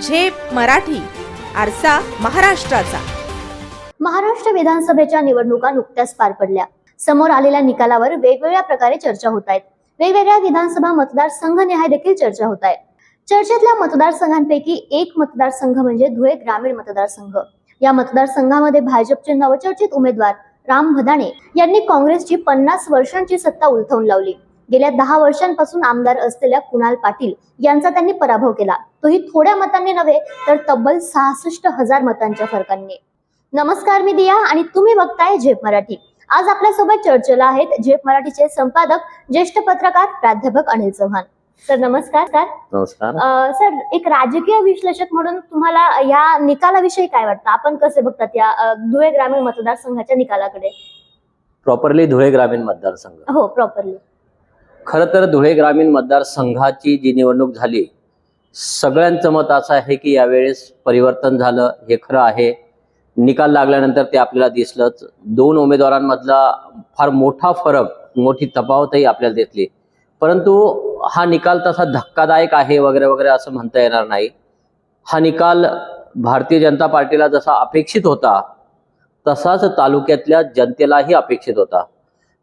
झेप मराठी आरसा महाराष्ट्राचा. महाराष्ट्र विधानसभेच्या निवडणुका नुकत्याच पार पडल्या. समोर आलेल्या निकालावर वेगवेगळ्या प्रकारे चर्चा होत आहेत. वेगवेगळ्या विधानसभा मतदारसंघ निहाय देखील चर्चा होत आहे. चर्चेतल्या मतदारसंघांपैकी एक मतदारसंघ म्हणजे धुळे ग्रामीण मतदारसंघ. या मतदारसंघामध्ये भाजपचे नवचर्चित उमेदवार राम भदाणे यांनी काँग्रेसची पन्नास वर्षांची सत्ता उलथवून लावली. गेल्या दहा वर्षांपासून आमदार असलेल्या कुणाल पाटील यांचा त्यांनी पराभव केला. तोही थोड्या मतांनी नव्हे तर तब्बल सहासष्ट हजार मतांच्या फरकांनी. नमस्कार मी दिया आणि तुम्ही बघताय झेप मराठी. आज आपल्यासोबत चर्चेला आहेत झेप मराठीचे संपादक ज्येष्ठ पत्रकार प्राध्यापक अनिल चव्हाण. सर नमस्कार सर. नमस्कार. अं, सर एक राजकीय विश्लेषक म्हणून तुम्हाला या निकालाविषयी काय वाटतं? आपण कसे बघतात या धुळे ग्रामीण मतदारसंघाच्या निकालाकडे? प्रॉपरली धुळे ग्रामीण मतदारसंघ. हो प्रॉपरली खरं तर धुळे ग्रामीण मतदारसंघाची जी निवडणूक झाली सगळ्यांचं मत असं आहे की यावेळेस परिवर्तन झालं हे खरं आहे. निकाल लागल्यानंतर ते आपल्याला दिसलंच. दोन उमेदवारांमधला फार मोठा फरक मोठी तफावतही आपल्याला दिसली. परंतु हा निकाल तसा धक्कादायक आहे वगैरे वगैरे असं म्हणता येणार नाही. हा निकाल भारतीय जनता पार्टीला जसा अपेक्षित होता तसाच तालुक्यातल्या जनतेलाही अपेक्षित होता.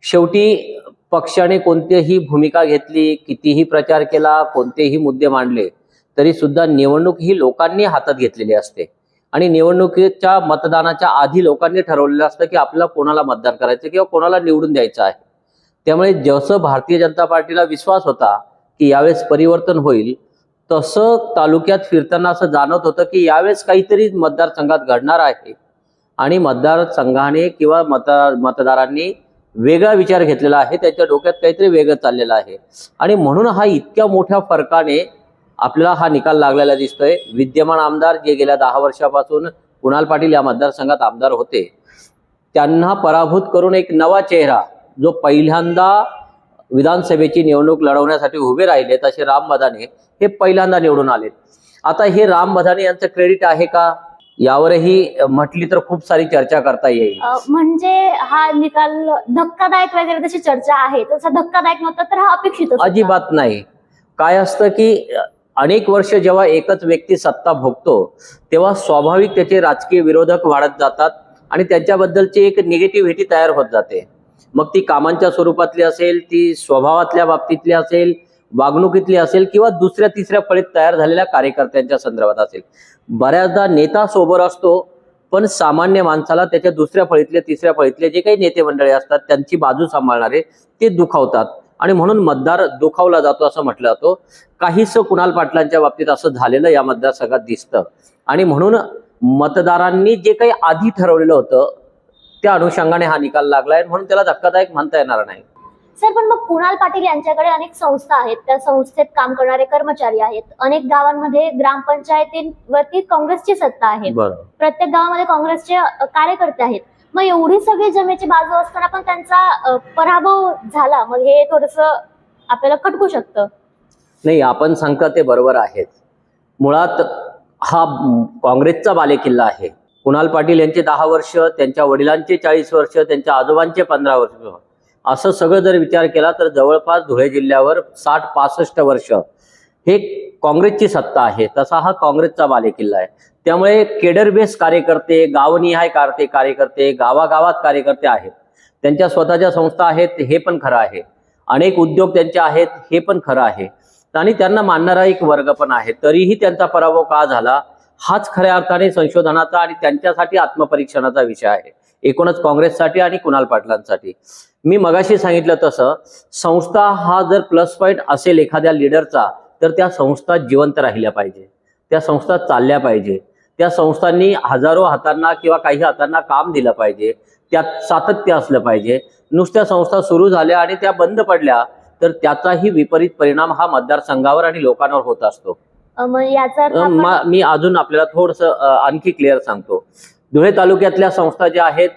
शेवटी पक्षाने कोणतीही भूमिका घेतली कितीही प्रचार केला कोणतेही मुद्दे मांडले तरी सुद्धा निवडणूक ही लोकांनी हातात घेतलेली असते. आणि निवडणुकीच्या मतदानाच्या आधी लोकांनी ठरवलेलं असतं की आपल्याला कोणाला मतदान करायचं किंवा कोणाला निवडून द्यायचं आहे. त्यामुळे जसं भारतीय जनता पार्टीला विश्वास होता की यावेळेस परिवर्तन होईल तसं तालुक्यात फिरताना असं जाणवत होतं की यावेळेस काहीतरी मतदारसंघात घडणार आहे. आणि मतदारसंघाने किंवा मतदार मतदारांनी वेगळा विचार घेतलेला आहे. त्याच्या डोक्यात काहीतरी वेगळं चाललेलं आहे. आणि म्हणून हा इतक्या मोठ्या फरकाने आपल्याला हा निकाल लागलेला दिसतोय. विद्यमान आमदार जे गेल्या दहा वर्षापासून कुणाल पाटील या मतदारसंघात आमदार होते त्यांना पराभूत करून एक नवा चेहरा जो पहिल्यांदा विधानसभेची निवडणूक लढवण्यासाठी उभे राहिले तसे राम बदाने हे पहिल्यांदा निवडून आलेत. आता हे राम बदाने यांचं क्रेडिट आहे का? यावरही म्हटली तर खूप सारी चर्चा करता येईल. म्हणजे हा निकाल धक्कादायक वगैरे तशी चर्चा आहे तसा धक्कादायक नव्हता तर हा अपेक्षित अजिबात नाही. काय असतं की अनेक वर्ष जेव्हा एकच व्यक्ती सत्ता भोगतो तेव्हा स्वाभाविक त्याचे राजकीय विरोधक वाढत जातात आणि त्यांच्याबद्दलची एक निगेटिव्हिटी तयार होत जाते. मग ती कामांच्या स्वरूपातली असेल ती स्वभावातल्या बाबतीतली असेल वागणुकीतली असेल किंवा दुसऱ्या तिसऱ्या फळीत तयार झालेल्या कार्यकर्त्यांच्या संदर्भात असेल. बऱ्याचदा नेता सोबत असतो पण सामान्य माणसाला त्याच्या दुसऱ्या फळीतले तिसऱ्या फळीतले जे काही नेते मंडळी असतात त्यांची बाजू सांभाळणारे ते दुखावतात. आणि म्हणून मतदार दुखावला जातो असं म्हटलं जातो. काहीच कुणाल पाटलांच्या बाबतीत असं झालेलं या मतदारसंघात दिसतं. आणि म्हणून मतदारांनी जे काही आधी ठरवलेलं होतं त्या अनुषंगाने हा निकाल लागलाय. म्हणून त्याला धक्कादायक म्हणता येणार नाही. सर पण मग कुणाल पाटील यांच्याकडे अनेक संस्था आहेत. त्या संस्थेत काम करणारे कर्मचारी आहेत. अनेक गावांमध्ये ग्रामपंचायतींवरती काँग्रेसची सत्ता आहे. प्रत्येक गावामध्ये काँग्रेसचे कार्यकर्ते आहेत. मग एवढी सगळी जमेची बाजू असताना पण त्यांचा पराभव झाला. मग हे थोडस आपल्याला खटकू शकतं. नाही आपण सांगता ते बरोबर आहेत मुळात हा काँग्रेसचा बालेकिल्ला आहे. कुणाल पाटील यांचे दहा वर्ष त्यांच्या वडिलांचे चाळीस वर्ष त्यांच्या आजोबांचे पंधरा वर्ष. असं सगळं जर विचार केला तर जवळपास धुळे जिल्ह्यावर साठ पासष्ट वर्ष हे काँग्रेसची सत्ता आहे. तसा हा काँग्रेसचा बालेकिल्ला आहे. त्यामुळे केडर बेस कार्यकर्ते गावनिहाय कारते कार्यकर्ते गावागावात कार्यकर्ते आहेत. त्यांच्या स्वतःच्या संस्था आहेत हे पण खरं आहे. अनेक उद्योग त्यांचे आहेत हे पण खरं आहे. आणि त्यांना मानणारा एक वर्ग पण आहे. तरीही त्यांचा पराभव का झाला? हाच खऱ्या अर्थाने संशोधनाचा आणि त्यांच्यासाठी आत्मपरीक्षणाचा विषय आहे. एकूणच काँग्रेससाठी आणि कुणाल पाटलांसाठी. मी मगाशी सांगितलं तसं संस्था हा जर प्लस पॉईंट असेल एखाद्या लिडरचा तर त्या संस्था जिवंत राहिल्या पाहिजे. त्या संस्था चालल्या पाहिजे. त्या संस्थांनी हजारो हातांना किंवा काही हातांना काम दिलं पाहिजे. त्यात सातत्य असलं पाहिजे. नुसत्या संस्था सुरू झाल्या आणि त्या बंद पडल्या तर त्याचाही विपरीत परिणाम हा मतदारसंघावर आणि लोकांवर होत असतो. याचा मी अजून आपल्याला थोडस आणखी क्लिअर सांगतो. धुळे तालुक्यातल्या संस्था ज्या आहेत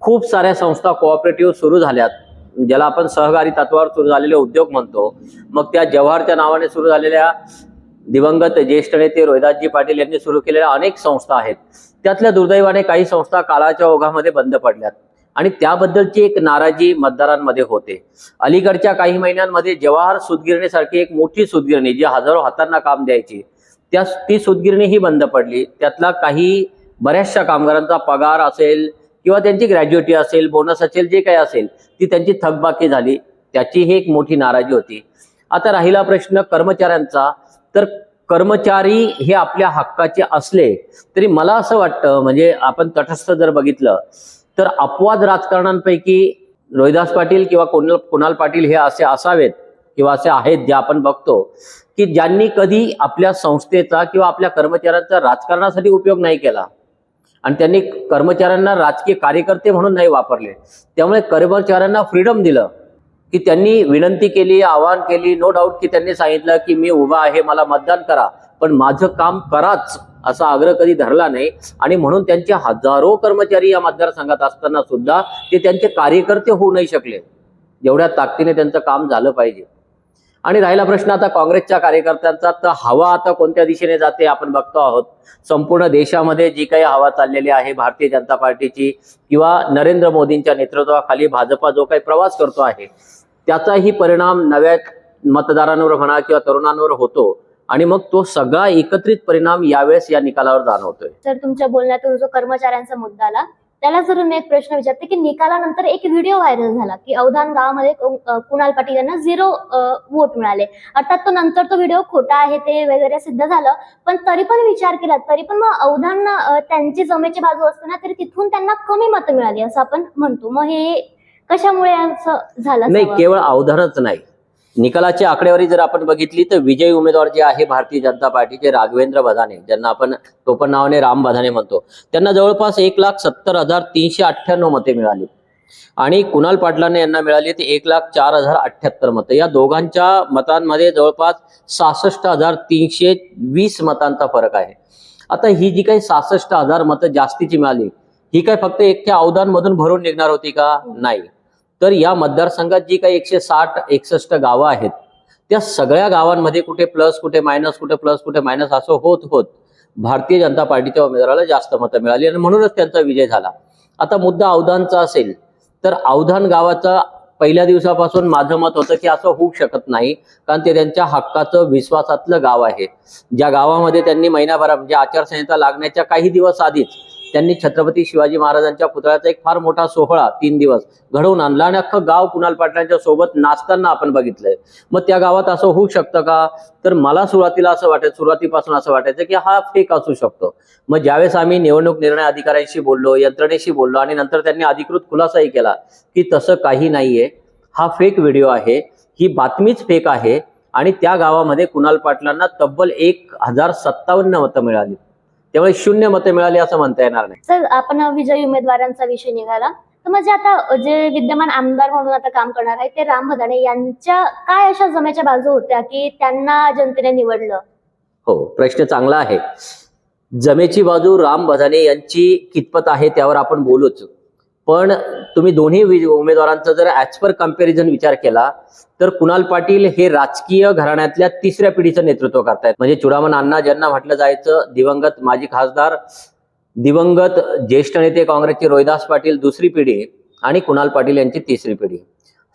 खूप साऱ्या संस्था कोऑपरेटिव्ह सुरू झाल्यात. ज्याला आपण सहकारी तत्वावर सुरू झालेले उद्योग म्हणतो. मग त्या जवाहरच्या नावाने सुरू झालेल्या दिवंगत ज्येष्ठ नेते रोहिदासजी पाटील यांनी सुरू केलेल्या अनेक संस्था आहेत. त्यातल्या दुर्दैवाने काही संस्था काळाच्या ओघामध्ये बंद पडल्यात. आणि त्याबद्दलची एक नाराजी मतदारांमध्ये होते. अलीकडच्या काही महिन्यांमध्ये जवाहर सुदगिरणीसारखी एक मोठी सुदगिरणी जी हजारो हातांना काम द्यायची त्या ती सुदगिरणी ही बंद पडली. त्यातला काही बऱ्याचशा कामगारांचा पगार असेल किंवा त्यांची ग्रॅज्युएटी असेल बोनस असेल जे काही असेल ती त्यांची थकबाकी झाली त्याची ही एक मोठी नाराजी होती. आता राहिला प्रश्न कर्मचाऱ्यांचा. तर कर्मचारी हे आपल्या हक्काचे असले तरी मला असं वाटतं म्हणजे आपण तटस्थ जर बघितलं तर अपवाद राजकारणांपैकी रोहिदास पाटील किंवा कुणाल कुणाल पाटील हे असे असावेत किंवा असे आहेत जे आपण बघतो की ज्यांनी कधी आपल्या संस्थेचा किंवा आपल्या कर्मचाऱ्यांचा राजकारणासाठी उपयोग नाही केला. आणि त्यांनी कर्मचाऱ्यांना राजकीय कार्यकर्ते म्हणून नाही वापरले. त्यामुळे कर्मचाऱ्यांना फ्रीडम दिलं. की त्यांनी विनंती केली आवाहन केली नो डाऊट की त्यांनी सांगितलं की मी उभा आहे मला मतदान करा. पण माझं काम कराच असा आग्रह कधी धरला नाही. आणि म्हणून त्यांचे हजारो कर्मचारी या मतदारसंघात असताना सुद्धा ते त्यांचे कार्यकर्ते होऊ नाही शकले. जेवढ्या ताकदीने त्यांचं काम झालं पाहिजे. आणि राहिला प्रश्न आता काँग्रेसच्या कार्यकर्त्यांचा तर हवा आता कोणत्या दिशेने जाते आपण बघतो आहोत. संपूर्ण देशामध्ये जी काही हवा चाललेली आहे भारतीय जनता पार्टीची किंवा नरेंद्र मोदींच्या नेतृत्वाखाली भाजपा जो काही प्रवास करतो आहे त्याचाही परिणाम नव्या मतदारांवर म्हणा किंवा तरुणांवर होतो. आणि मग तो सगळा एकत्रित परिणाम यावेळेस या निकालावर जाणवतोय. तर तुमच्या बोलण्यातून जो कर्मचाऱ्यांचा मुद्दा आला त्याला जर मी एक प्रश्न विचारते की निकालानंतर एक व्हिडिओ व्हायरल झाला की अवधान गावामध्ये कुणाल पाटील यांना झिरो वोट मिळाले. अर्थात तो नंतर तो व्हिडिओ खोटा आहे ते वगैरे सिद्ध झालं पण तरी पण विचार केला तरी पण मग अवधान त्यांची जमेची बाजू असताना तरी तिथून त्यांना कमी मतं मिळाली असं आपण म्हणतो. मग हे कशामुळे असं झालं नाही? केवळ अवधानच नाही. निकालाची आकडेवारी जर आपण बघितली तर विजयी उमेदवार जे आहे भारतीय जनता पार्टीचे राघवेंद्र बधाने ज्यांना आपण टोपण नावाने राम बधाने म्हणतो त्यांना जवळपास एक लाख सत्तर हजार तीनशे अठ्ठ्याण्णव मते मिळाली. आणि कुणाल पाटलाने यांना मिळाली ती एक लाख चार हजार अठ्ठ्याहत्तर मतं. या दोघांच्या मतांमध्ये जवळपास सहासष्ट हजार तीनशे वीस मतांचा फरक आहे. आता ही जी काही सहासष्ट हजार मतं जास्तीची मिळाली ही काय फक्त एकट्या अवधानमधून भरून निघणार होती का? नाही. तर या मतदारसंघात जी काही एकशे साठ एकसष्ट गावं आहेत त्या सगळ्या गावांमध्ये कुठे प्लस कुठे मायनस कुठे प्लस कुठे मायनस असं होत होत भारतीय जनता पार्टीच्या उमेदवाराला जास्त मतं मिळाली आणि म्हणूनच त्यांचा विजय झाला. आता मुद्दा अवधानचा असेल तर अवधान गावाचा पहिल्या दिवसापासून माझं मत होतं की असं होऊ शकत नाही कारण ते त्यांच्या हक्काचं विश्वासातलं गाव आहे. ज्या गावामध्ये त्यांनी महिनाभरा म्हणजे आचारसंहिता लागण्याच्या काही दिवस आधीच त्यांनी छत्रपती शिवाजी महाराजांच्या पुतळ्याचा एक फार मोठा सोहळा तीन दिवस घडवून आणला आणि अख्खं गाव कुणाल पाटलांच्या सोबत नाचताना आपण बघितलंय. मग त्या गावात असं होऊ शकतं का? तर मला सुरुवातीला असं वाटायचं सुरुवातीपासून असं वाटायचं की हा फेक असू शकतो. मग ज्यावेळेस आम्ही निवडणूक निर्णय अधिकाऱ्यांशी बोललो यंत्रणेशी बोललो आणि नंतर त्यांनी अधिकृत खुलासाही केला की तसं काही नाहीये. हा फेक व्हिडिओ आहे ही बातमीच फेक आहे आणि त्या गावामध्ये कुणाल पाटलांना तब्बल एक हजार सत्तावन्न मतं मिळाली. त्यामुळे शून्य मतं मिळाली असं म्हणता येणार नाही. सर आपण विजयी उमेदवारांचा विषय निघाला. तर म्हणजे आता जे विद्यमान आमदार म्हणून आता काम करणार आहे ते राम भदाणे यांच्या काय अशा जमेच्या बाजू होत्या की त्यांना जनतेने निवडलं? हो प्रश्न चांगला आहे. जमेची बाजू राम बधाने यांची कितपत आहे त्यावर आपण बोलूच. पण तुम्ही दोन्ही उमेदवारांचा जर ॲज पर कंपॅरिझन विचार केला तर कुणाल पाटील हे राजकीय घराण्यातल्या तिसऱ्या पिढीचं नेतृत्व करतायत. म्हणजे चुडामण अण्णा ज्यांना म्हटलं जायचं दिवंगत माजी खासदार दिवंगत ज्येष्ठ नेते काँग्रेसचे रोहिदास पाटील दुसरी पिढी आणि कुणाल पाटील यांची तिसरी पिढी.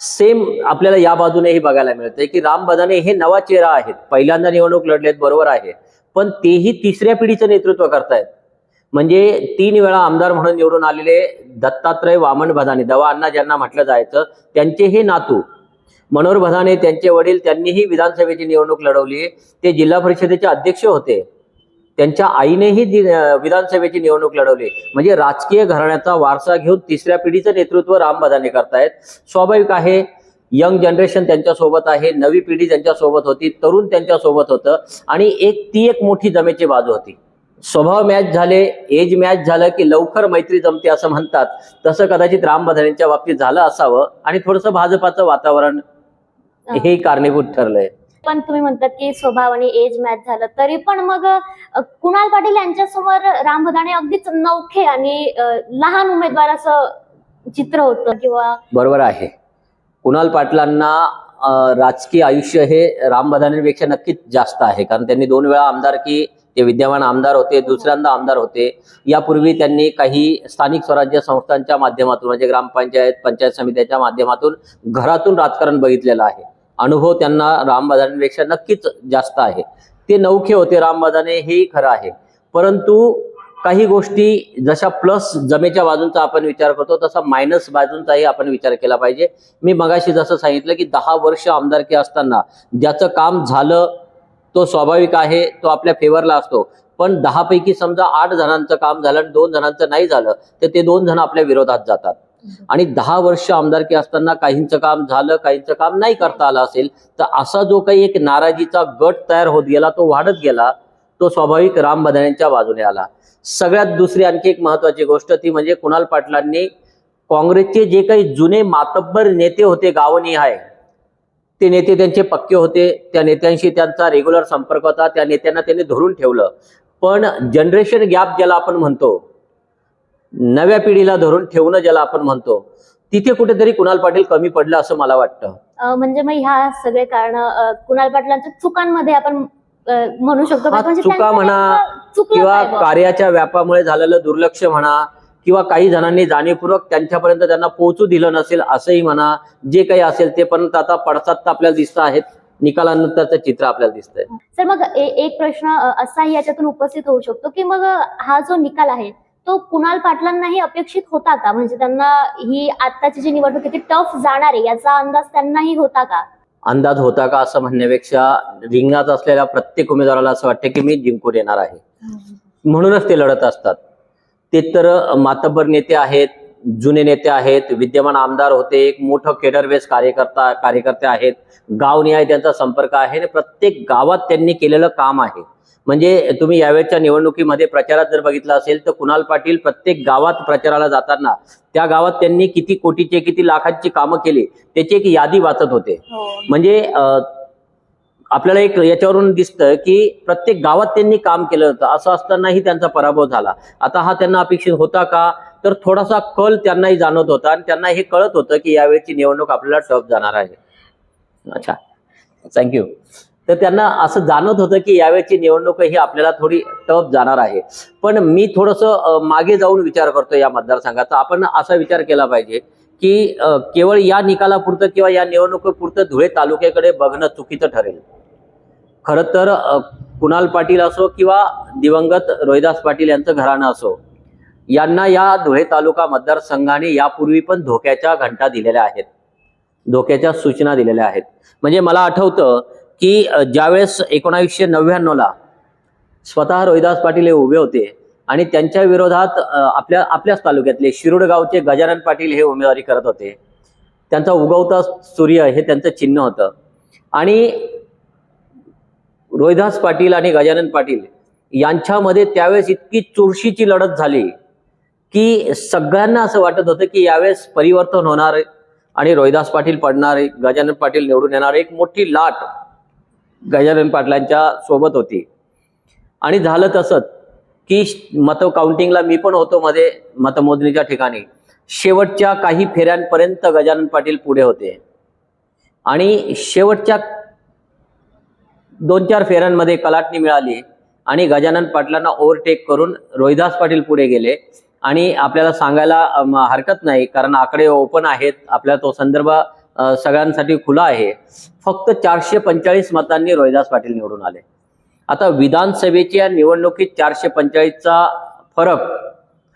सेम आपल्याला या बाजूनेही बघायला मिळतंय की राम बदाने हे नवा चेहरा आहेत. पहिल्यांदा निवडणूक लढलेत बरोबर आहे. पण तेही तिसऱ्या पिढीचं नेतृत्व करतायत. म्हणजे तीन वेळा आमदार म्हणून निवडून आलेले दत्तात्रय वामन भदाने दवा अण्णा ज्यांना म्हटलं जायचं त्यांचे हे नातू. मनोहर भदाने त्यांचे वडील त्यांनीही विधानसभेची निवडणूक लढवली. ते जिल्हा परिषदेचे अध्यक्ष होते. त्यांच्या आईनेही विधानसभेची निवडणूक लढवली. म्हणजे राजकीय घराण्याचा वारसा घेऊन तिसऱ्या पिढीचं नेतृत्व राम बदाने करतायत. स्वाभाविक आहे यंग जनरेशन त्यांच्यासोबत आहे नवी पिढी त्यांच्यासोबत होती तरुण त्यांच्यासोबत होतं आणि एक ती एक मोठी जमेची बाजू होती. स्वभाव मॅच झाले एज मॅच झालं की लवकर मैत्री जमते असं म्हणतात. तसं कदाचित राम बधानेंच्या बाबतीत झालं असावं आणि थोडंसं भाजपाचं वातावरण हे. कारणीभूत ठरलंय. पण तुम्ही म्हणतात की स्वभाव आणि एज मॅच झालं तरी पण मग कुणाल पाटील यांच्या समोर राम भदाणे अगदीच नौखे आणि लहान उमेदवार असं चित्र होतं किंवा बरोबर आहे. कुणाल पाटलांना राजकीय आयुष्य हे राम बधानेपेक्षा नक्कीच जास्त आहे. कारण त्यांनी दोन वेळा आमदारकी ते विद्यमान आमदार होते दुसऱ्यांदा आमदार होते. यापूर्वी त्यांनी काही स्थानिक स्वराज्य संस्थांच्या माध्यमातून म्हणजे ग्रामपंचायत पंचायत समित्याच्या माध्यमातून घरातून राजकारण बघितलेलं आहे. अनुभव त्यांना राम नक्कीच जास्त आहे. ते नौखे होते राम हेही खरं आहे. परंतु काही गोष्टी जशा प्लस जमेच्या बाजूंचा आपण विचार करतो तसा मायनस बाजूंचाही आपण विचार केला पाहिजे. मी मगाशी जसं सांगितलं की दहा वर्ष आमदारकी असताना ज्याचं काम झालं तो स्वाभाविक आहे तो आपल्या फेवरला असतो. पण दहापैकी समजा आठ जणांचं काम झालं आणि दोन जणांचं नाही झालं तर ते दोन जण आपल्या विरोधात जातात. आणि दहा वर्ष आमदारकी असताना काहींचं काम झालं काहींचं काम नाही करता आलं असेल तर असा जो काही एक नाराजीचा गट तयार होत गेला तो वाढत गेला तो स्वाभाविक राम बदाण्यांच्या बाजूने आला. सगळ्यात दुसरी आणखी एक महत्वाची गोष्ट ती म्हणजे कुणाल पाटलांनी काँग्रेसचे जे काही जुने मातब्बर नेते होते गावनिहाय ते नेते त्यांचे पक्के होते त्या नेत्यांशी त्यांचा रेग्युलर संपर्क होता त्या नेत्यांना त्यांनी धरून ठेवलं. पण जनरेशन गॅप ज्याला आपण म्हणतो नव्या पिढीला धरून ठेवणं ज्याला आपण म्हणतो तिथे कुठेतरी कुणाल पाटील कमी पडलं असं मला वाटतं. म्हणजे मग ह्या सगळे कारण कुणाल पाटलांच्या चुकांमध्ये आपण म्हणू शकतो म्हणजे चुका म्हणा किंवा? कार्याच्या व्यापामुळे झालेलं दुर्लक्ष म्हणा किंवा काही जणांनी जाणीवपूर्वक त्यांच्यापर्यंत त्यांना पोहोचू दिलं नसेल असंही म्हणा जे काही असेल ते पर्यंत आता पडसाद तर आपल्याला दिसत आहेत. निकालानंतरचं चित्र आपल्याला दिसतंय. सर मग एक प्रश्न असाही याच्यातून उपस्थित होऊ शकतो की मग हा जो निकाल आहे तो कुणाल पाटलांनाही अपेक्षित होता का? म्हणजे त्यांना ही आत्ताची जी निवडणूक किती टफ जाणार आहे याचा अंदाज त्यांनाही होता का? अंदाज होता का असं म्हणण्यापेक्षा रिंगणात असलेल्या प्रत्येक उमेदवाराला असं वाटतं की मी जिंकून येणार आहे. म्हणूनच ते लढत असतात. ते तर मातब्बर नेते आहेत जुने नेते आहेत विद्यमान आमदार होते एक मोठं केडर बेस कार्यकर्ता कार्यकर्ते आहेत गावनिहाय त्यांचा संपर्क आहे आणि प्रत्येक गावात त्यांनी केलेलं काम आहे. म्हणजे तुम्ही यावेळच्या निवडणुकीमध्ये प्रचारात जर बघितलं असेल तर कुणाल पाटील प्रत्येक गावात प्रचाराला जाताना त्या गावात त्यांनी किती कोटीचे किती लाखांची कामं केली त्याची एक यादी वाचत होते. म्हणजे अं, आपल्याला एक याच्यावरून दिसतं की प्रत्येक गावात त्यांनी काम केलं होतं. असं असतानाही त्यांचा पराभव झाला. आता हा त्यांना अपेक्षित होता का? तर थोडासा कल त्यांनाही जाणवत होता आणि त्यांना हे कळत होतं की यावेळेची निवडणूक आपल्याला टफ जाणार आहे. अच्छा. थँक्यू तर त्यांना असं जाणवत होतं की यावेळची निवडणूक ही आपल्याला थोडी टफ जाणार आहे. पण मी थोडंसं मागे जाऊन विचार करतो या मतदारसंघाचा. आपण असा विचार केला पाहिजे की केवळ या निकालापुरतं किंवा या निवडणुकीपुरतं धुळे तालुक्याकडे बघणं चुकीचं ठरेल. खरं तर कुणाल पाटील असो किंवा दिवंगत रोहिदास पाटील यांचं घराणं असो यांना या धुळे तालुका मतदारसंघाने यापूर्वी पण धोक्याच्या घंटा दिलेल्या आहेत. धोक्याच्या सूचना दिलेल्या आहेत. म्हणजे मला आठवतं की ज्यावेळेस एकोणावीसशे नव्याण्णवला स्वतः रोहिदास पाटील हे उभे होते आणि त्यांच्या विरोधात आपल्या आपल्याच तालुक्यातले शिरूडगावचे गजानन पाटील हे उमेदवारी करत होते. त्यांचा उगवता सूर्य हे त्यांचं चिन्ह होतं. आणि रोहिदास पाटील आणि गजानन पाटील यांच्यामध्ये त्यावेळेस इतकी चुरशीची लढत झाली की सगळ्यांना असं वाटत होतं की यावेळेस परिवर्तन होणार आहे आणि रोहिदास पाटील पडणार आहे गजानन पाटील निवडून येणार एक मोठी लाट गजानन पाटलांच्या सोबत होती. आणि झालं तसंच की मत काउंटिंगला मी पण होतो मध्ये मतमोजणीच्या ठिकाणी. शेवटच्या काही फेऱ्यांपर्यंत गजानन पाटील पुढे होते. आणि शेवटच्या दोन चार फेऱ्यांमध्ये कलाटणी मिळाली आणि गजानन पाटलांना ओव्हरटेक करून रोहिदास पाटील पुढे गेले. आणि आपल्याला सांगायला हरकत नाही कारण आकडे ओपन आहेत. आपला तो संदर्भ सगळ्यांसाठी खुला आहे. फक्त चारशे पंचेचाळीस मतांनी रोहिदास पाटील निवडून आले. आता विधानसभेच्या निवडणुकीत चारशे पंचेचाळीसचा फरक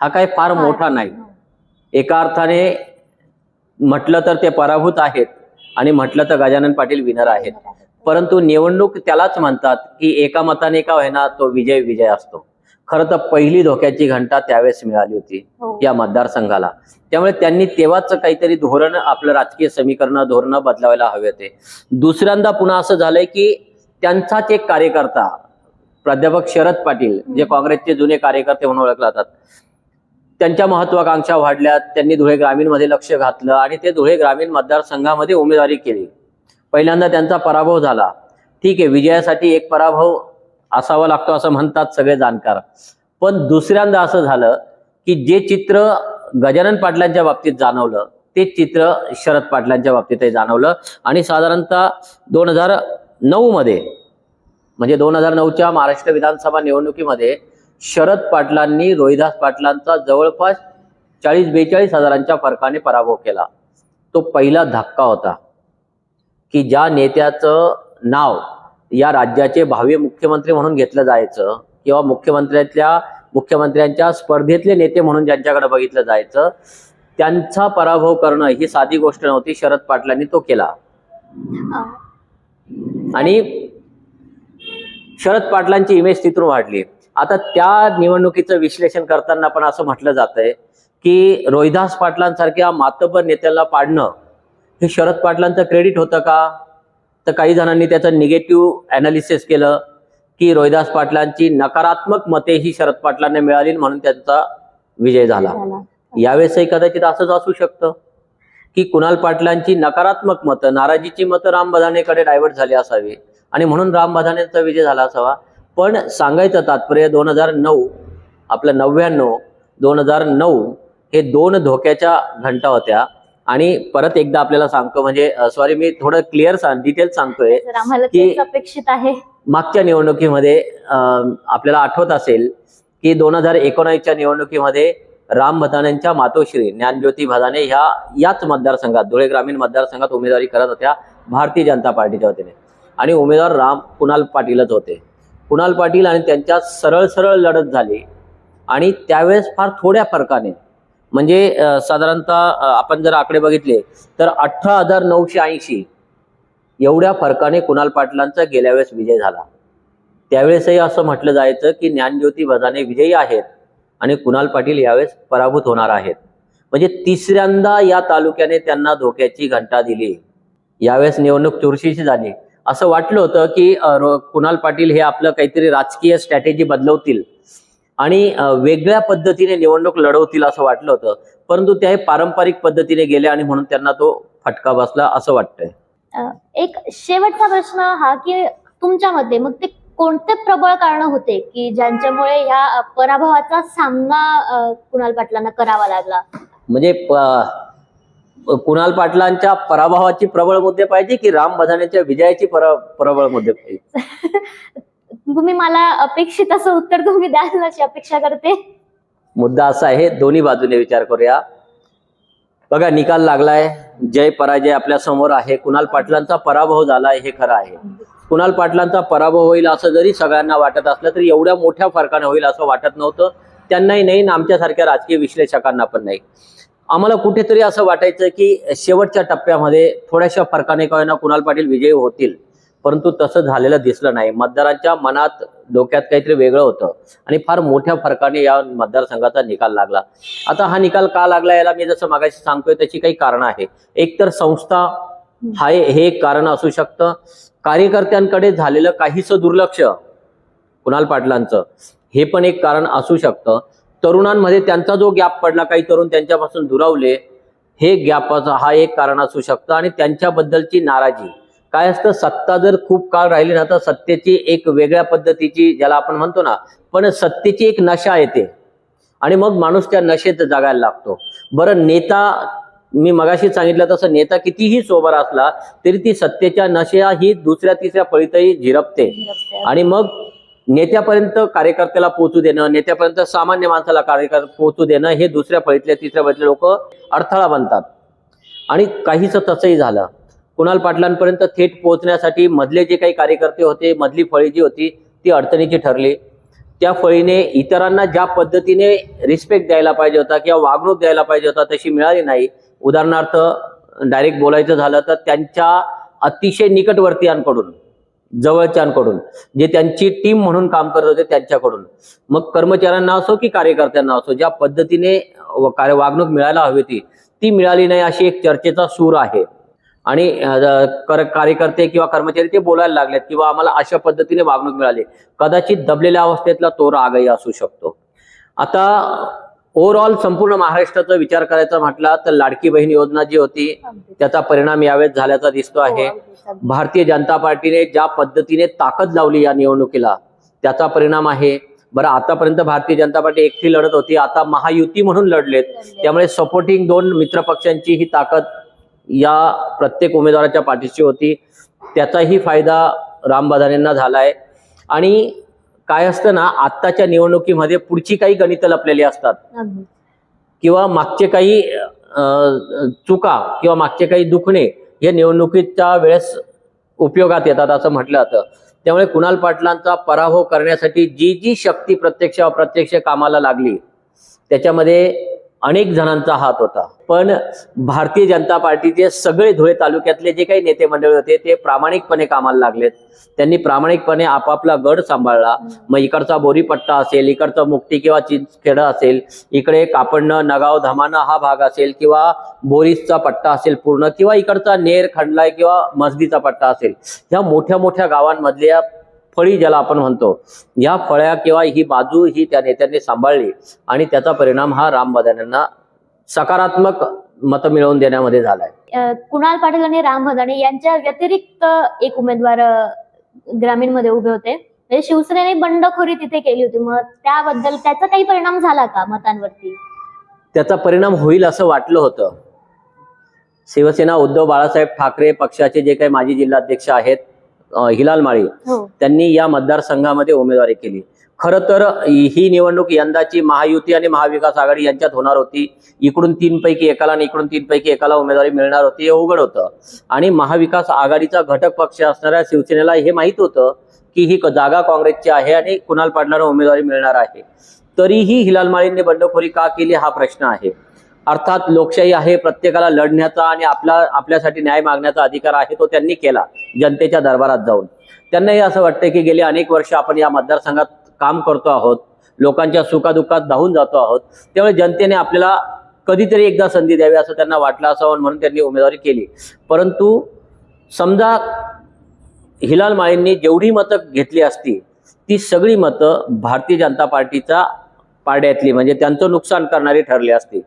हा काही फार मोठा नाही. एका अर्थाने म्हटलं तर ते पराभूत आहेत आणि म्हटलं तर गजानन पाटील विनर आहेत. परंतु निवडणूक त्यालाच म्हणतात की एका मताने का होईना तो विजय विजय असतो. खरं तर पहिली धोक्याची घंटा त्यावेळेस मिळाली होती हो. या मतदारसंघाला. त्यामुळे त्यांनी तेव्हाच काहीतरी धोरण आपलं राजकीय समीकरण धोरण बदलावायला हवे होते. दुसऱ्यांदा पुन्हा असं झालंय की त्यांचाच एक कार्यकर्ता प्राध्यापक शरद पाटील जे काँग्रेसचे जुने कार्यकर्ते म्हणून ओळखले जातात त्यांच्या महत्वाकांक्षा वाढल्या त्यांनी धुळे ग्रामीणमध्ये लक्ष घातलं आणि ते धुळे ग्रामीण मतदारसंघामध्ये उमेदवारी केली. पहिल्यांदा त्यांचा पराभव झाला. ठीक आहे विजयासाठी एक पराभव असावा लागतो असं म्हणतात सगळे जाणकार. पण दुसऱ्यांदा असं झालं की जे चित्र गजानन पाटलांच्या बाबतीत जाणवलं ते चित्र शरद पाटलांच्या बाबतीतही जाणवलं. आणि साधारणतः दोन हजार नऊ मध्ये म्हणजे दोन हजार नऊच्या महाराष्ट्र विधानसभा निवडणुकीमध्ये शरद पाटलांनी रोहिदास पाटलांचा जवळपास चाळीस बेचाळीस हजारांच्या फरकाने पराभव केला. तो पहिला धक्का होता. की ज्या नेत्याचं नाव या राज्याचे भावी मुख्यमंत्री म्हणून घेतलं जायचं किंवा मुख्यमंत्र्यातल्या मुख्यमंत्र्यांच्या स्पर्धेतले नेते म्हणून ज्यांच्याकडे बघितलं जायचं त्यांचा पराभव करणं ही साधी गोष्ट नव्हती शरद पाटलांनी तो केला. आणि शरद पाटलांची इमेज तिथून वाढली. आता त्या निवडणुकीचं विश्लेषण करताना पण असं म्हटलं जात आहे की रोहिदास पाटलांसारख्या मातबर नेत्याला पाडणं हे शरद पाटलांचं क्रेडिट होतं का? तर काही जणांनी त्याचं निगेटिव्ह अनालिसिस केलं की रोहिदास पाटलांची नकारात्मक मते ही शरद पाटलांना मिळाली म्हणून त्यांचा विजय झाला. यावेळेसही कदाचित असंच असू शकतं की कुणाल पाटलांची नकारात्मक मतं नाराजीची मतं राम बधानेकडे डायव्हर्ट झाली असावी आणि म्हणून राम बधानेचा विजय झाला असावा. पण सांगायचं तात्पर्य दोन हजार नऊ आपलं नव्याण्णव दोन हजार नऊ हे दोन धोक्याच्या घंटा होत्या. आणि परत एकदा आपल्याला सांगतो म्हणजे सॉरी मी थोडं क्लिअर सांग डिटेल सांगतोय की- अपेक्षित आहे. मागच्या निवडणुकीमध्ये आपल्याला आठवत असेल की दोन हजार एकोणावीसच्या निवडणुकीमध्ये राम भदानेंच्या मातोश्री ज्ञानज्योती भदाने ह्या याच मतदारसंघात धुळे ग्रामीण मतदारसंघात उमेदवारी करत होत्या भारतीय जनता पार्टीच्या वतीने. आणि उमेदवार राम कुणाल पाटीलच होते. कुणाल पाटील आणि त्यांच्या सरळ सरळ लढत झाली. आणि त्यावेळेस फार थोड्या फरकाने म्हणजे साधारणतः आपण जर आकडे बघितले तर अठरा हजार नऊशे ऐंशी एवढ्या फरकाने कुणाल पाटलांचा गेल्या वेळेस विजय झाला. त्यावेळेसही असं म्हटलं जायचं की ज्ञानज्योती भदाने विजयी आहेत आणि कुणाल पाटील यावेळेस पराभूत होणार आहेत. म्हणजे तिसऱ्यांदा या तालुक्याने त्यांना धोक्याची घंटा दिली. यावेळेस निवडणूक चुरशीची झाली. असं वाटलं होतं की कुणाल पाटील हे आपलं काहीतरी राजकीय स्ट्रॅटेजी बदलवतील. आणि वेगळ्या पद्धतीने निवडणूक लढवतील असं वाटलं होतं. परंतु त्या हे पारंपरिक पद्धतीने गेले आणि म्हणून त्यांना तो फटका बसला असं वाटतंय. एक शेवटचा प्रश्न हा की तुमच्या मते मग ते कोणते प्रबळ कारण होते की ज्यांच्यामुळे ह्या पराभवाचा सामना कुणाल पाटलांना करावा लागला? म्हणजे कुणाल पाटलांच्या पराभवाची प्रबळ मुद्दे पाहिजे की राम बधानेच्या विजयाची पर प्रबळ मुद्दे पाहिजे? तुम्ही मला अपेक्षित असं उत्तर तुम्ही द्याल अशी अपेक्षा करते. मुद्दा असा आहे दोन्ही बाजूने विचार करूया. बघा निकाल लागलाय. जय पराजय आपल्यासमोर आहे. कुणाल पाटलांचा पराभव झालाय हे खरं आहे. कुणाल पाटलांचा पराभव होईल असं जरी सगळ्यांना वाटत असलं तरी एवढ्या मोठ्या फरकाने होईल असं वाटत नव्हतं. त्यांनाही नाही ना आमच्यासारख्या राजकीय विश्लेषकांना पण नाही. आम्हाला कुठेतरी असं वाटायचं की शेवटच्या टप्प्यामध्ये थोड्याशा फरकाने काय ना कुणाल पाटील विजयी होतील. परंतु तसं झालेलं दिसलं नाही. मतदारांच्या मनात डोक्यात काहीतरी वेगळं होतं आणि फार मोठ्या फरकाने या मतदारसंघाचा निकाल लागला. आता हा निकाल का लागला याला मी जसं मागाशी सांगतोय त्याची काही कारणं आहे. एक तर संस्था हा हे एक कारण असू शकतं. कार्यकर्त्यांकडे झालेलं काहीसं दुर्लक्ष कुणाल पाटलांचं हे पण एक कारण असू शकतं. तरुणांमध्ये त्यांचा जो गॅप पडला काही तरुण त्यांच्यापासून दुरावले हे गॅपाचा हा एक कारण असू शकतं आणि त्यांच्याबद्दलची नाराजी. काय असतं? सत्ता जर खूप काळ राहिली ना तर सत्तेची एक वेगळ्या पद्धतीची ज्याला आपण म्हणतो ना पण सत्तेची एक नशा येते. आणि मग माणूस त्या नशेत जगायला लागतो. बरं नेता मी मगाशी सांगितलं तसं नेता कितीही सोबर असला तरी ती सत्तेच्या नशा ही दुसऱ्या तिसऱ्या फळीतही झिरपते. आणि मग नेत्यापर्यंत कार्यकर्त्याला पोहोचू देणं नेत्यापर्यंत सामान्य माणसाला कार्यकर पोहोचू देणं हे दुसऱ्या फळीतल्या तिसऱ्या फळीतले लोक अडथळा बनतात. आणि काहीच तसंही झालं. कुणाल पाटलांपर्यंत थेट पोहोचण्यासाठी मधले जे काही कार्यकर्ते होते मधली फळी जी होती ती अडचणीची ठरली. त्या फळीने इतरांना ज्या पद्धतीने रिस्पेक्ट द्यायला पाहिजे होता किंवा वागणूक द्यायला पाहिजे होता तशी मिळाली नाही. उदाहरणार्थ डायरेक्ट बोलायचं झालं तर त्यांच्या अतिशय निकटवर्तीयांकडून जवळच्यांकडून जे त्यांची टीम म्हणून काम करत होते त्यांच्याकडून. मग कर्मचाऱ्यांना असो की कार्यकर्त्यांना असो ज्या पद्धतीने व- कार्य वागणूक मिळायला हवी ती ती मिळाली नाही अशी एक चर्चेचा सूर आहे. आणि कर- कार्यकर्ते किंवा कर्मचारी ते बोलायला लागलेत किंवा आम्हाला अशा पद्धतीने वागणूक मिळाली. कदाचित दबलेल्या अवस्थेतला तो रागही असू शकतो. आता ओव्हरऑल संपूर्ण महाराष्ट्राचा विचार करायचा म्हटला तर लाडकी बहीण योजना जी होती त्याचा परिणाम यावेळेस झाल्याचा दिसतो आहे. भारतीय जनता पार्टीने ज्या पद्धतीने ताकद लावली या निवडणुकीला त्याचा परिणाम आहे. बरं आतापर्यंत भारतीय जनता पार्टी एकटी लढत होती आता महायुती म्हणून लढलेत. त्यामुळे सपोर्टिंग दोन मित्र पक्षांची ही ताकद या प्रत्येक उमेदवाराच्या पाठीशी होती. त्याचाही फायदा राम बधानेंना झालाय. आणि काय असतं ना आत्ताच्या निवडणुकीमध्ये पुढची काही गणितं लपलेली असतात. किंवा मागचे काही चुका किंवा मागचे काही दुखणे हे निवडणुकीच्या वेळेस उपयोगात येतात असं म्हटलं जातं. त्यामुळे कुणाल पाटलांचा पराभव करण्यासाठी जी जी शक्ती प्रत्यक्ष अप्रत्यक्ष कामाला लागली त्याच्यामध्ये अनेक जणांचा हात होता. पण भारतीय जनता पार्टीचे सगळे धुळे तालुक्यातले जे काही नेते मंडळी होते ते प्रामाणिकपणे कामाला लागलेत. त्यांनी प्रामाणिकपणे आपापला गड सांभाळला. मग इकडचा बोरीपट्टा असेल इकडचा मुक्ती किंवा चिंचखेडा असेल इकडे कापडणं नगाव धमाना हा भाग असेल किंवा बोरीसचा पट्टा असेल पूर्ण किंवा इकडचा नेर खंडलाय किंवा मस्दीचा पट्टा असेल. ह्या मोठ्या मोठ्या गावांमधल्या फळी ज्याला आपण म्हणतो या फळ्या किंवा ही बाजू ही त्या नेत्यांनी सांभाळली आणि त्याचा परिणाम हा राम बदानेंना सकारात्मक मतं मिळवून देण्यामध्ये झालाय. कुणाल पाटील आणि राम भदाणे यांच्या व्यतिरिक्त एक उमेदवार अ, ग्रामीणमध्ये उभे होते. म्हणजे शिवसेनेने बंडखोरी तिथे केली होती. मग त्याबद्दल त्याचा काही परिणाम झाला का मतांवरती? त्याचा परिणाम होईल असं वाटलं होतं. शिवसेना उद्धव बाळासाहेब ठाकरे पक्षाचे जे काही माजी जिल्हाध्यक्ष आहेत हिलाल माळी हो. त्यांनी या मतदारसंघामध्ये उमेदवारी केली. खरं तर ही निवडणूक यंदाची महायुती आणि महाविकास आघाडी यांच्यात होणार होती. इकडून तीन पैकी एकाला आणि इकडून तीन पैकी एकाला उमेदवारी मिळणार होती हे उघड होतं. आणि महाविकास आघाडीचा घटक पक्ष असणाऱ्या शिवसेनेला हे माहीत होतं की ही जागा काँग्रेसची आहे आणि कुणाल पाटलांना उमेदवारी मिळणार आहे. तरीही हिलाल माळींनी बंडखोरी का केली हा प्रश्न आहे. अर्थात लोकशाही आहे प्रत्येकाला लढण्याचा आणि आपला आपल्यासाठी न्याय मागण्याचा अधिकार आहे तो त्यांनी केला जनतेच्या दरबारात जाऊन. त्यांनाही असं वाटतं की गेली अनेक वर्ष आपण या मतदारसंघात काम करतो आहोत लोकांच्या सुखादुःखात धावून जातो आहोत त्यामुळे जनतेने आपल्याला कधीतरी एकदा संधी द्यावी असं त्यांना वाटलं असावं म्हणून त्यांनी उमेदवारी केली. परंतु समजा हिलाल माळींनी जेवढी मतं घेतली असती ती सगळी मतं भारतीय जनता पार्टीचा पाड्यातली म्हणजे त्यांचं नुकसान करणारी ठरली असती.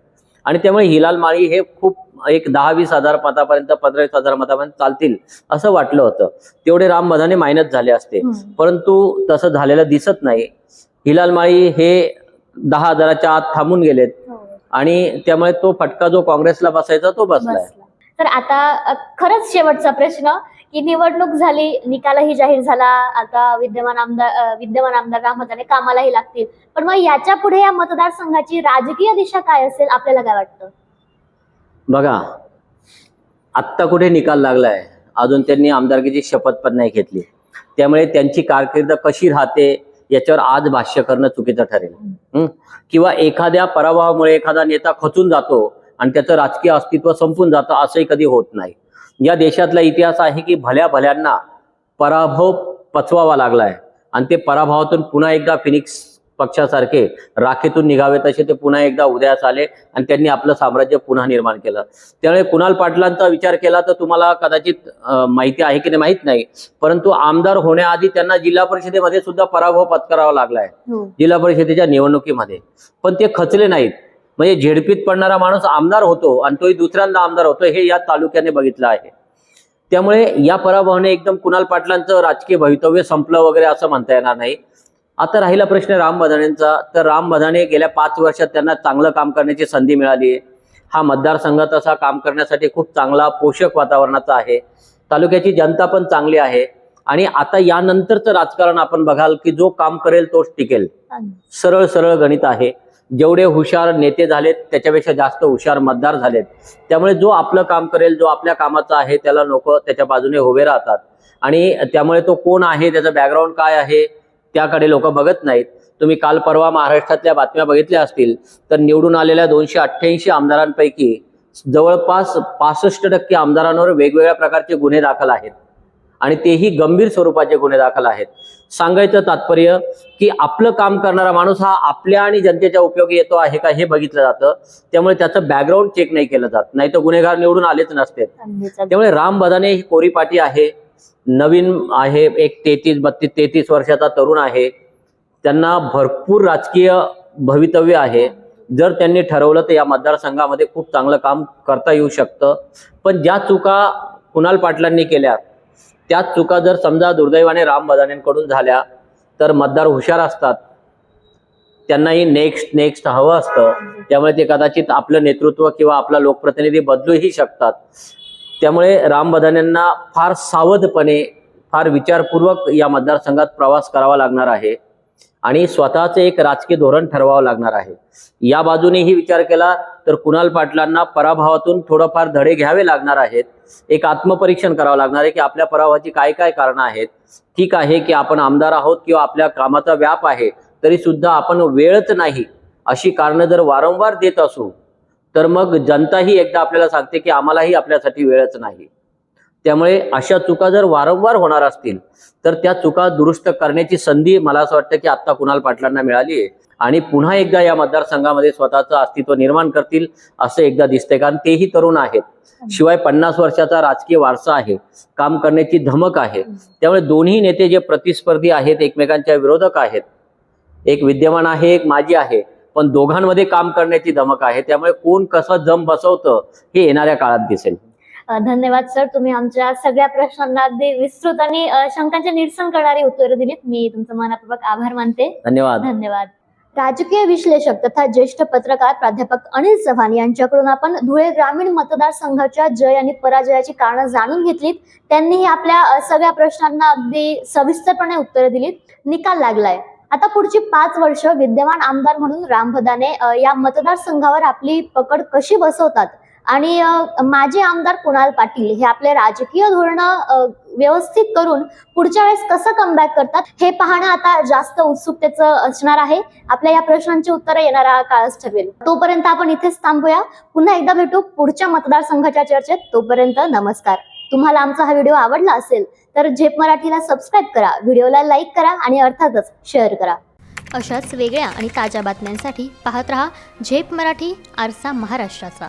आणि त्यामुळे हिलाल माळी हे खूप एक दहा वीस हजार मतापर्यंत पंधरा वीस हजार मतापर्यंत चालतील असं वाटलं होतं तेवढे राम मधाने मायनस झाले असते. परंतु तसं झालेलं दिसत नाही हिलाल माळी हे दहा हजाराच्या आत थांबून गेलेत हो. आणि त्यामुळे तो फटका जो काँग्रेसला बसायचा तो बसलाय बसला. तर आता खरंच शेवटचा प्रश्न की निवडणूक झाली निकालही जाहीर झाला. आता विद्यमान आमदार विद्यमान आमदार राम कामालाही लागतील. पण मग याच्यापुढे या मतदारसंघाची राजकीय दिशा काय असेल? आपल्याला काय वाटतं? बघा आत्ता कुठे निकाल लागलाय अजून त्यांनी आमदारकीची शपथ पण नाही घेतली. त्यामुळे त्यांची कारकीर्द कशी राहते याच्यावर आज भाष्य करणं चुकीचं ठरेल. किंवा एखाद्या पराभवामुळे एखादा नेता खचून जातो आणि त्याचं राजकीय अस्तित्व संपून जातं असंही कधी होत नाही. या देशातला इतिहास आहे की भल्या भल्यांना पराभव पचवावा लागलाय. आणि ते पराभवातून पुन्हा एकदा फिनिक्स पक्षासारखे राखेतून निघावे तसे ते पुन्हा एकदा उदयास आले आणि त्यांनी आपलं साम्राज्य पुन्हा निर्माण केलं. त्यामुळे कुणाल पाटलांचा विचार केला तर तुम्हाला कदाचित माहिती आहे की नाही? माहीत नाही. परंतु आमदार होण्याआधी त्यांना जिल्हा परिषदेमध्ये सुद्धा पराभव पत्करावा लागलाय. हो. जिल्हा परिषदेच्या निवडणुकीमध्ये. पण ते खचले नाहीत. म्हणजे झेडपीत पडणारा माणूस आमदार होतो आणि तोही दुसऱ्यांदा आमदार होतो हे या तालुक्याने बघितलं आहे. त्यामुळे या पराभवाने एकदम कुणाल पाटलांचं राजकीय भवितव्य संपलं वगैरे असं म्हणता येणार नाही. आता राहिला प्रश्न राम बधाणेंचा तर राम बधाणे गेल्या पाच वर्षात त्यांना चांगलं काम करण्याची संधी मिळाली आहे. हा मतदारसंघ तसा काम करण्यासाठी खूप चांगला पोषक वातावरणाचा आहे. तालुक्याची जनता पण चांगली आहे. आणि आता यानंतरचं राजकारण आपण बघाल की जो काम करेल तोच टिकेल. सरळ सरळ गणित आहे. जेवढे हुशार नेते झालेत त्याच्यापेक्षा जास्त हुशार मतदार झालेत. त्यामुळे जो आपलं काम करेल जो आपल्या कामाचा आहे त्याला लोक त्याच्या बाजूने उभे राहतात. आणि त्यामुळे तो कोण आहे त्याचं बॅकग्राऊंड काय आहे त्याकडे लोक बघत नाहीत. तुम्ही काल परवा महाराष्ट्रातल्या बातम्या बघितल्या असतील तर निवडून आलेल्या दोनशे अठ्ठ्याऐंशी आमदारांपैकी जवळपास पासष्ट टक्के आमदारांवर वेगवेगळ्या प्रकारचे गुन्हे दाखल आहेत. आणि तेही गंभीर स्वरूपाचे गुन्हे दाखल आहेत. सांगायचं तात्पर्य की आपलं काम करणारा माणूस हा आपल्या आणि जनतेच्या उपयोगी येतो आहे का हे बघितलं जातं. त्यामुळे त्याचं बॅकग्राऊंड चेक नाही केलं जात. नाही तर गुन्हेगार निवडून आलेच नसते. त्यामुळे राम बदाने ही कोरी पाटी आहे. नवीन आहे एक तेहतीस बत्तीस तेहतीस वर्षाचा तरुण आहे. त्यांना भरपूर राजकीय भवितव्य आहे. जर त्यांनी ठरवलं तर या मतदारसंघामध्ये खूप चांगलं काम करता येऊ शकतं. पण ज्या चुका कुणाल पाटलांनी केल्या त्याच चुका जर समजा दुर्दैवाने राम बदानेंकडून झाल्या तर मतदार हुशार असतात. त्यांनाही नेक्स्ट नेक्स्ट हवं असतं. त्यामुळे ते कदाचित आपलं नेतृत्व किंवा आपला लोकप्रतिनिधी बदलूही शकतात. त्यामुळे राम बदानेंना फार सावधपणे फार विचारपूर्वक या मतदारसंघात प्रवास करावा लागणार आहे. आणि स्वतःचे एक राजकीय धोरण ठरवावं लागणार आहे. या बाजूनेही विचार केला तर कुणाल पाटलांना पराभवातून थोडंफार धडे घ्यावे लागणार आहेत. एक आत्मपरीक्षण करावं लागणार आहे की आपल्या पराभवाची काय काय कारणं आहेत. ठीक आहे की आपण आमदार आहोत किंवा आपल्या कामाचा व्याप आहे तरी सुद्धा आपण वेळच नाही अशी कारणं जर वारंवार देत असू तर मग जनताही एकदा आपल्याला सांगते की आम्हालाही आपल्यासाठी वेळच नाही. त्यामुळे अशा चुका जर वारंवार होणार असतील तर त्या चुका दुरुस्त करण्याची संधी मला असं वाटतं की आत्ता कुणाल पाटलांना मिळाली आहे. आणि पुन्हा एकदा या मतदारसंघामध्ये स्वतःचं अस्तित्व निर्माण करतील असं एकदा दिसतंय. कारण तेही तरुण आहेत. शिवाय पन्नास वर्षाचा राजकीय वारसा आहे. काम करण्याची धमक आहे. त्यामुळे दोन्ही नेते जे प्रतिस्पर्धी आहेत एकमेकांच्या विरोधक आहेत एक विद्यमान आहे एक माजी आहे पण दोघांमध्ये काम करण्याची धमक आहे. त्यामुळे कोण कसं जम बसवतं हे येणाऱ्या काळात दिसेल. धन्यवाद सर. तुम्ही आमच्या सगळ्या प्रश्नांना अगदी विस्तृत आणि शंकांचे निरसन करणारी उत्तरं दिलीत. मी तुमचं मनापूर्वक आभार मानते. धन्यवाद. धन्यवाद. राजकीय विश्लेषक तथा ज्येष्ठ पत्रकार प्राध्यापक अनिल चव्हाण यांच्याकडून आपण धुळे ग्रामीण मतदारसंघाच्या जय आणि पराजयाची कारणं जाणून घेतलीत. त्यांनीही आपल्या सगळ्या प्रश्नांना अगदी सविस्तरपणे उत्तरं दिलीत. निकाल लागलाय. आता पुढची पाच वर्ष विद्यमान आमदार म्हणून रामभदाने या मतदारसंघावर आपली पकड कशी बसवतात? आणि माझे माजी आमदार कुणाल पाटील हे आपले राजकीय धोरणं व्यवस्थित करून पुढच्या वेळेस कसं कमबॅक करतात हे पाहणं आता जास्त उत्सुकतेचं असणार आहे. आपल्या या प्रश्नांची उत्तरं येणारा काळच ठरवेल तोपर्यंत आपण इथेच थांबूया. पुन्हा एकदा भेटू पुढच्या मतदारसंघाच्या चर्चेत. तोपर्यंत नमस्कार. तुम्हाला आमचा हा व्हिडिओ आवडला असेल तर झेप मराठीला सबस्क्राईब करा. व्हिडिओला लाईक करा आणि अर्थातच शेअर करा. अशाच वेगळ्या आणि ताज्या बातम्यांसाठी पाहत रहा झेप मराठी आरसा महाराष्ट्राचा.